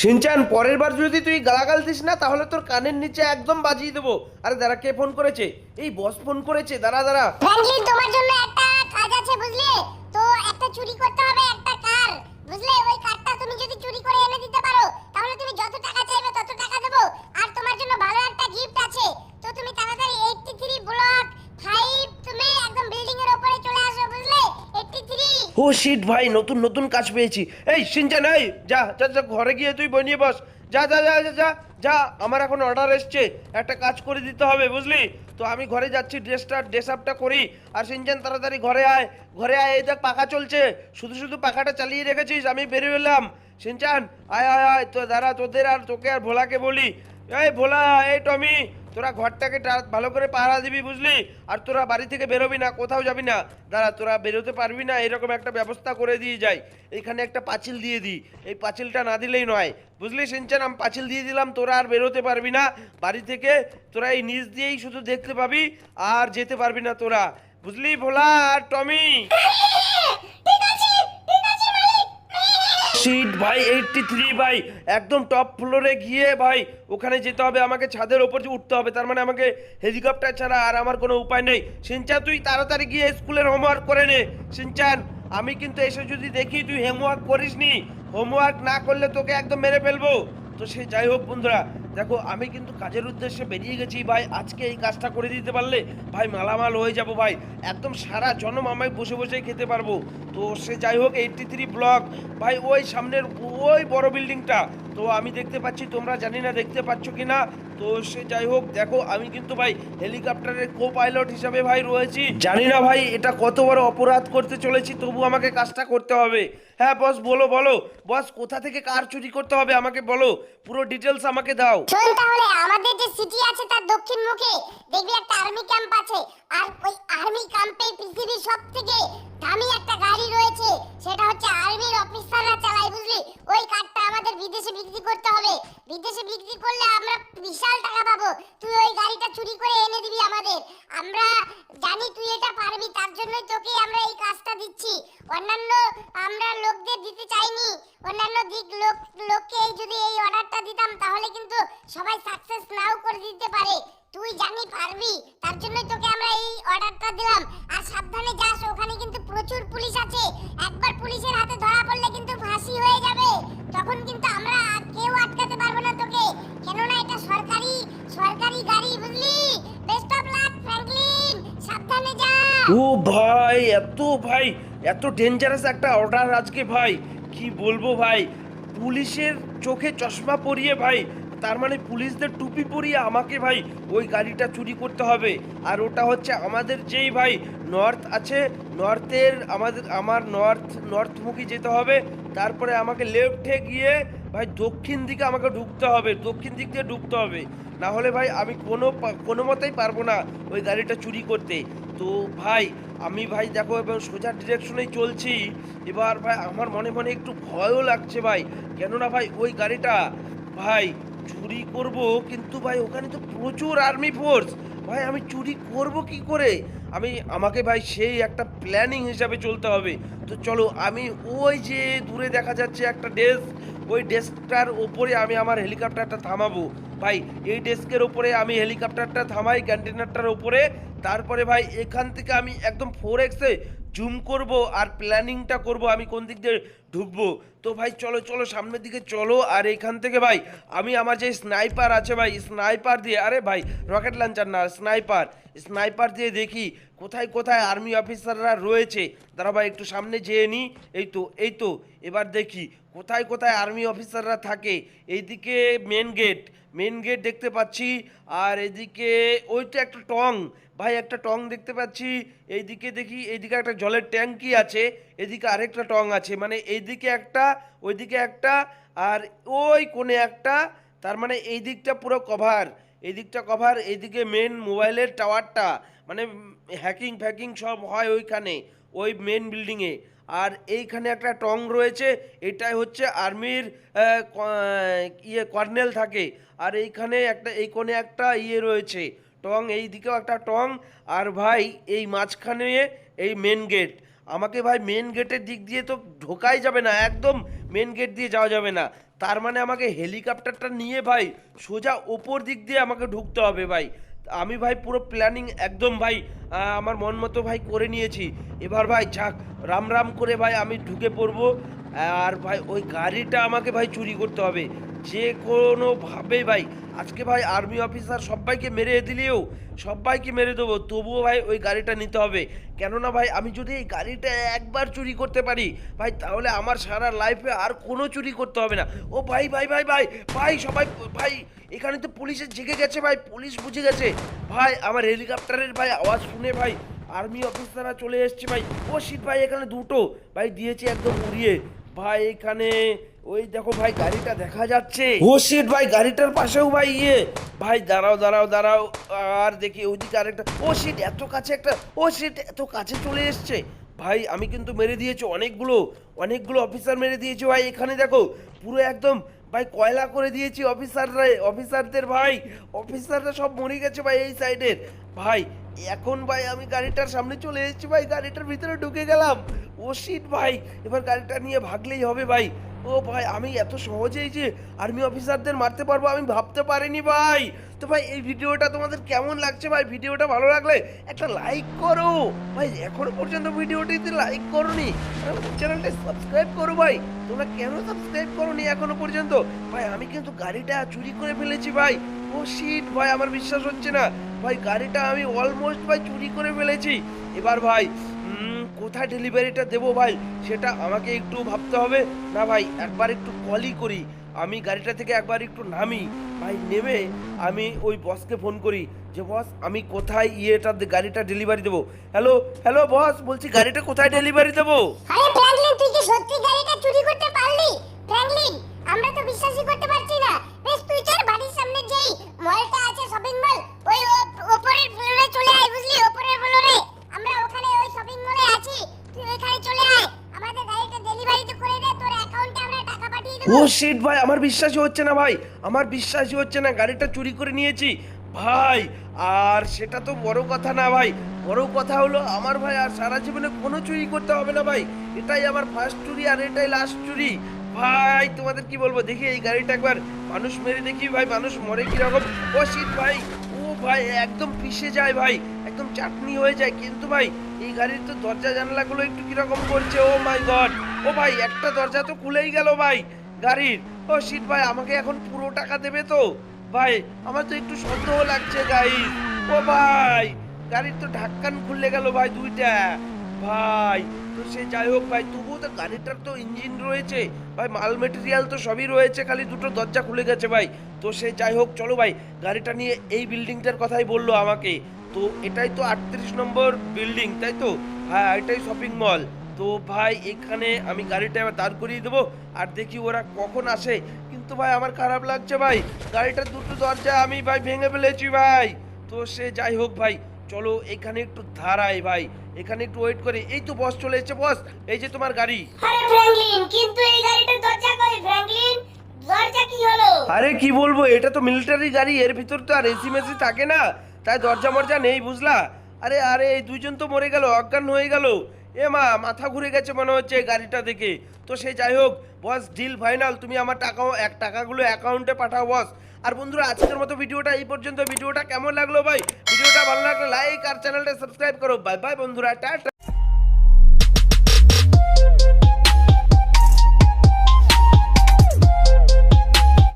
Shinchan, পরের বার যদি তুই গালাগাল দিস না, তাহলে তোর কানের নিচে একদম বাজিয়ে দেবো। আরে দাঁড়া, কে ফোন করেছে? এই বস ফোন করেছে, দাঁড়া দাঁড়া। ফ্র্যাঙ্কলিন তোমার জন্য একটা কাজ আছে, বুঝলি? তো একটা চুরি করতে হবে, একটা কার। বুঝলে? ওই কারটা তুমি যদি চুরি করে এনে দিতে পারো, তাহলে তুমি যত টাকা চাইবে তত টাকা দেবো আর তোমার জন্য ভালো একটা গিফট আছে তো তুমি তাড়াতাড়ি 83 ব্লক 5 তুমি একদম বিল্ডিং এর উপরে চলে আসো বুঝলে 83 ও শিট ভাই, নতুন নতুন কাজ পেয়েছি। এই, সিনচান, এই, যা যা যা, ঘরে গিয়ে তুই বনিয়ে বস। যা যা যা যা যা যা, আমার এখন অর্ডার এসছে। একটা কাজ করে দিতে হবে, বুঝলি? তো আমি ঘরে যাচ্ছি ড্রেসটা ড্রেস আপটা করি। আর সিনচান, তাড়াতাড়ি ঘরে আয় ঘরে আয়, এই দেখ, পাখা চলছে। শুধু শুধু পাখাটা চালিয়ে রেখেছিস, আমি বেরিয়ে এলাম। সিনচান, আয় আয় আয়, তো দাঁড়া, তোদের আর, তোকে আর ভোলাকে বলি। এই ভোলা, এই টমি, তোরা ঘরটাকে ভালো করে পাহারা দিবি বুঝলি? আর তোরা বাড়ি থেকে বেরোবি না, কোথাও যাবি না। দাঁড়া, তোরা বেরোতে পারবি না, এরকম একটা ব্যবস্থা করে দিয়ে যাই। এখানে একটা পাঁচিল দিয়ে দিই। এই পাঁচিলটা না দিলেই নয়। বুঝলি সিনচান, আমি পাঁচিল দিয়ে দিলাম, তোরা আর বেরোতে পারবি না। বাড়ি থেকে তোরা এই নিচ দিয়েই শুধু দেখতে পাবি, আর যেতে পারবি না তোরা। বুঝলি ভোলা আর টমি? সিট, ভাই এইটটি থ্রি ভাই। একদম টপ ফ্লোরে গিয়ে, ভাই, ওখানে যেতে হবে, আমাকে ছাদের ওপর যে উঠতে হবে, তার মানে আমাকে হেলিকপ্টার ছাড়া আর আমার কোনো উপায় নেই। সিনচান, তুই তাড়াতাড়ি গিয়ে স্কুলের হোমওয়ার্ক করে নে। সিনচান, আমি কিন্তু এসে যদি দেখি তুই হোমওয়ার্ক করিসনি হোমওয়ার্ক না করলে তোকে একদম মেরে ফেলব। তো সে যাই হোক বন্ধুরা, দেখো আমি কিন্তু কাজের উদ্দেশ্যে বেরিয়ে গেছি ভাই। আজকে এই কাজটা করে দিতে পারলে ভাই মালামাল হয়ে যাব ভাই। একদম সারা জনম আমায় বসে বসে খেতে পারব। তো সে যাই হোক এইটটি থ্রি ব্লক ভাই ওই সামনের, ওই বড় বিল্ডিংটা তো আমি দেখতে পাচ্ছি, তোমরা জানি না দেখতে পাচ্ছ কি না। তো সে যাই হোক, দেখো, আমি কিন্তু ভাই হেলিকপ্টারের কো পাইলট হিসাবে ভাই রয়েছি। জানি না ভাই এটা কত বড় অপরাধ করতে চলেছি, তবু আমাকে কাজটা করতে হবে। হ্যাঁ বস বলো বলো। বস কোথা থেকে কার চুরি করতে হবে আমাকে বলো? পুরো ডিটেলস আমাকে দাও। শোন তাহলে, আমাদের যে সিটি আছে তার দক্ষিণ মুখে, দেখবি একটা আর্মি ক্যাম্প আছে। আর ওই আর্মি ক্যাম্পে পৃথিবীর সব থেকে দামি একটা গাড়ি রয়েছে, সেটা হচ্ছে আর্মির অফিসাররা চালায়, বুঝলি? ওই কারটা আমাদের বিদেশে বিক্রি করতে হবে। বিদেশে বিক্রি করলে আমরা বিশাল টাকা পাবো। তুই ওই গাড়িটা চুরি করে এনে দিবি আমাদের। আমরা জানি তুই এটা পারবি, তার জন্যই তোকে আমরা এই কাজটা দিচ্ছি। অন্যান্য আমরা লোকদের দিতে চাইনি। অন্যান্য দিক লোক লোককে যদি এই অর্ডারটা দিতাম, তাহলে কিন্তু সবাই সাকসেস নাও করে দিতে পারে। তুই জানি পারবি। তার জন্যই তোকে আমরা এই অর্ডারটা দিলাম। আর সাবধানে যাস, ওখানে কিন্তু প্রচুর পুলিশ আছে। একবার পুলিশের হাতে ধরা পড়লে কিন্তু ফাঁসি হয়ে যাবে। তখন কিন্তু আমরা কেউ আটকাতে পারব না তোকে। কেননা এটা সরকারি সরকারি গাড়ি, বুঝলি? বেস্ট অফ লাক ফ্র্যাঙ্কলিন সাবধানে যা! ও ভাই, এত ভাই, এত ডেঞ্জারাস একটা অর্ডার আজকে ভাই। কি বলব ভাই? পুলিশের চোখে চশমা পরিয়ে ভাই তার মানে পুলিশদের টুপি পরিয়ে আমাকে ভাই ওই গাড়িটা চুরি করতে হবে। আর ওটা হচ্ছে আমাদের যেই ভাই নর্থ আছে, নর্থের আমাদের, আমার নর্থ, নর্থমুখী যেতে হবে। তারপরে আমাকে লেফটে গিয়ে ভাই দক্ষিণ দিকে আমাকে ঢুকতে হবে, দক্ষিণ দিক দিয়ে ঢুকতে হবে। না হলে ভাই আমি কোনো কোনো মতেই পারব না ওই গাড়িটা চুরি করতে। তো ভাই, আমি ভাই দেখো এবং সোজা ডিরেকশনেই চলছি। এবার ভাই আমার মনে মনে একটু ভয়ও লাগছে ভাই। কেননা ভাই ওই গাড়িটা, ভাই চুরি করব, কিন্তু ভাই ওখানে তো প্রচুর আর্মি ফোর্স ভাই, আমি চুরি করব কি করে? আমি, আমাকে ভাই সেই একটা প্ল্যানিং হিসাবে চলতে হবে। তো চলো, আমি ওই যে দূরে দেখা যাচ্ছে একটা ডেস্ক ওই ডেস্কটার ওপরে আমি আমার হেলিকপ্টারটা থামাবো। ভাই, এই ডেস্কের ওপরে আমি হেলিকপ্টারটা থামাই কন্টেনারটার ওপরে। তারপরে ভাই, এখান থেকে আমি একদম ফোর এক্সে জুম করব আর প্ল্যানিংটা করব, আমি কোন দিক দিয়ে ঢুকবো? তো ভাই, চলো চলো, সামনের দিকে চলো, আর এখান থেকে ভাই, আমি আমার যে স্নাইপার আছে ভাই, স্নাইপার দিয়ে, আরে ভাই, রকেট লাঞ্চার না, স্নাইপার স্নাইপার দিয়ে দেখি কোথায় কোথায় আর্মি অফিসাররা রয়েছে। দাঁড়া ভাই একটু সামনে যেয়ে নিই এই তো এই তো, এবার দেখি, কোথায় কোথায় আর্মি অফিসাররা থাকে? এইদিকে মেন গেট মেন গেট দেখতে পাচ্ছি, আর এদিকে ওই তো একটা টং, ভাই একটা টং দেখতে পাচ্ছি, এইদিকে দেখি, এইদিকে একটা জলের ট্যাঙ্কি আছে, এদিকে আরেকটা টং আছে মানে এইদিকে একটা, ওইদিকে একটা, আর ওই কোণে একটা, তার মানে এই দিকটা পুরো কভার এই দিকটা কভার এইদিকে মেন মোবাইলের টাওয়ারটা মানে হ্যাকিং ফ্যাকিং সব হয় ওইখানে। ওই মেন বিল্ডিংয়ে আর এইখানে একটা টং রয়েছে, এটাই হচ্ছে আর্মির ইয়ে কর্নেল থাকে। আর এইখানে একটা, এই কোণে একটা ইয়ে রয়েছে, টং, এই দিকেও একটা টং। আর ভাই, এই মাঝখানে এই মেন গেট আমাকে ভাই মেন গেটের দিক দিয়ে তো ঢোকাই যাবে না, একদম মেন গেট দিয়ে যাওয়া যাবে না। তার মানে আমাকে হেলিকপ্টারটা নিয়ে ভাই সোজা ওপর দিক দিয়ে আমাকে ঢুকতে হবে ভাই। আমি ভাই পুরো প্ল্যানিং একদম ভাই আমার মন মতো ভাই করে নিয়েছি। এবার ভাই যাক, রাম রাম করে ভাই আমি ঢুকে পড়ব। আর ভাই, ওই গাড়িটা আমাকে ভাই চুরি করতে হবে। যে কোনোভাবে ভাই, আজকে ভাই আর্মি অফিসার সবাইকে মেরে দিলেও সবাইকে মেরে দেবো, তবুও ভাই ওই গাড়িটা নিতে হবে। কেননা ভাই, আমি যদি এই গাড়িটা একবার চুরি করতে পারি, ভাই তাহলে আমার সারা লাইফে আর কোনো চুরি করতে হবে না। ও ভাই ভাই ভাই ভাই ভাই, সবাই, ভাই, এখানে তো পুলিশের জেগে গেছে ভাই, পুলিশ বুঝে গেছে। ভাই, আমার হেলিকপ্টারের ভাই আওয়াজ শুনে ভাই আর্মি অফিসাররা চলে এসছে ভাই। ও শিট ভাই, এখানে দুটো। ভাই, দিয়েছে একদম উড়িয়ে। ভাই এখানে ওই দেখো ভাই গাড়িটা দেখা যাচ্ছে। ও শিট ভাই গাড়িটার পাশেও ভাই ইয়ে। ভাই দাঁড়াও দাঁড়াও দাঁড়াও। আর দেখি ওইদিকে আরেকটা। ও শিট এত কাছে একটা ও শিট এত কাছে চলে এসছে। ভাই আমি কিন্তু মেরে দিয়েছি অনেকগুলো অনেকগুলো অফিসার মেরে দিয়েছি ভাই এখানে দেখো। পুরো একদম ভাই কয়লা করে দিয়েছি অফিসাররা অফিসারদের ভাই। অফিসাররা সব মরে গেছে ভাই এই সাইডের ভাই এখন ভাই আমি গাড়িটার সামনে চলে এসেছি ভাই, গাড়িটার ভিতরে ঢুকে গেলাম। ও শিট ভাই, এবার গাড়িটা নিয়ে ভাগলেই হবে ভাই। ও ভাই, আমি এত সহজেই যে আর্মি অফিসারদের মারতে পারব, আমি ভাবতে পারিনি ভাই। তো ভাই, এই ভিডিওটা তোমাদের কেমন লাগছে ভাই? ভিডিওটা ভালো লাগলে একটা লাইক করো। ভাই, এখনও পর্যন্ত ভিডিওটিতে লাইক করোনি। চ্যানেলটা সাবস্ক্রাইব করো ভাই। তোমরা কেন সাবস্ক্রাইব করোনি এখনও পর্যন্ত? ভাই, আমি কিন্তু গাড়িটা চুরি করে ফেলেছি ভাই। ও শিট ভাই, আমার বিশ্বাস হচ্ছে না। ভাই, গাড়িটা আমি অলমোস্ট ভাই চুরি করে ফেলেছি। এবার ভাই কোথায় ডেলিভারিটা দেবো ভাই? সেটা আমাকে একটু ভাবতে হবে। না ভাই, একবার একটু কলই করি। আমি গাড়িটা থেকে একবার একটু নামি। ভাই, নেমে আমি ওই বসকে ফোন করি যে বস আমি কোথায় ইয়েটা গাড়িটা ডেলিভারি দেবো? হ্যালো হ্যালো বস বলছি গাড়িটা কোথায় ডেলিভারি দেবো? আমরা তো বিশ্বাসই করতে পারছি না। বেশ, তুই চল বাড়ির সামনে ও শিট ভাই, আমার বিশ্বাসই হচ্ছে না, ভাই। আমার বিশ্বাসই হচ্ছে না, গাড়িটা চুরি করে নিয়েছি। ভাই, আর সেটা তো বড় কথা না, ভাই। বড় কথা হলো, আমার ভাই আর সারা জীবনে কোনো চুরি করতে হবে না, ভাই। এটাই আমার ফার্স্ট চুরি আর এটাই লাস্ট চুরি। ভাই, তোমাদের কি বলব? দেখি এই গাড়িটা একবার মানুষ মেরে দেখি, ভাই। মানুষ মরে কীরকম? ও শিট ভাই। ও ভাই, একদম পিষে যায়, ভাই। একদম চাটনি হয়ে যায়। কিন্তু ভাই, এই গাড়ির তো দরজা জানলাগুলো একটু কীরকম করছে? ও মাই গড ও ভাই, একটা দরজা তো খুলেই গেল, ভাই। গাড়ির। ও শিট ভাই, আমাকে এখন পুরো টাকা দেবে তো? ভাই, আমার তো একটু সন্দেহ লাগছে গাড়ি ও ভাই, গাড়ির তো ঢাক্কান খুলে গেল ভাই দুইটা। ভাই, তো সে যাই হোক, ভাই, তবুও তো গাড়িটার তো ইঞ্জিন রয়েছে। ভাই, মাল মেটেরিয়াল তো সবই রয়েছে, খালি দুটো দরজা খুলে গেছে ভাই। তো সে যাই হোক, চলো ভাই, গাড়িটা নিয়ে এই বিল্ডিংটার কথাই বলল আমাকে। তো এটাই তো আটত্রিশ নম্বর বিল্ডিং তাই তো? হ্যাঁ এটাই শপিং মল তো ভাই এখানে আমি গাড়িটা এবার দাঁড় করিয়ে দেবো আর দেখি ওরা কখন আসে। কিন্তু ভাই আমার খারাপ লাগছে ভাই। গাড়িটার দুটো দরজা আমি ভাই ভেঙে ফেলেছি ভাই। তো সে যাই হোক ভাই চলো এখানে একটু দাঁড়াই ভাই। এখানে একটু ওয়েট করে। এই তো বস চলে এসেছে বস এই যে তোমার গাড়ি। আরে ফ্র্যাঙ্কলিন কিন্তু এই গাড়িটার দরজা ফ্র্যাঙ্কলিন দরজা কি হলো? আরে কি বলব এটা তো মিলিটারি গাড়ি এর ভিতর তো আর এসি মেসি থাকে না। তাই দরজা মরজা নেই বুঝলা? আরে আরে এই দুইজন তো মরে গেল অজ্ঞান হয়ে গেল। এ মা, মাথা ঘুরে গেছে মনে হচ্ছে এই গাড়িটা দেখে। তো সে যাই হোক, বস ডিল ফাইনাল তুমি আমার টাকাও এক টাকাগুলো অ্যাকাউন্টে পাঠাও, বস। আর বন্ধুরা, আজকের মতো ভিডিওটা এই পর্যন্ত। ভিডিওটা কেমন লাগল ভাই? ভিডিওটা ভালো লাগলে লাইক আর চ্যানেলটা সাবস্ক্রাইব করো। বাই বাই বন্ধুরা, টাটা।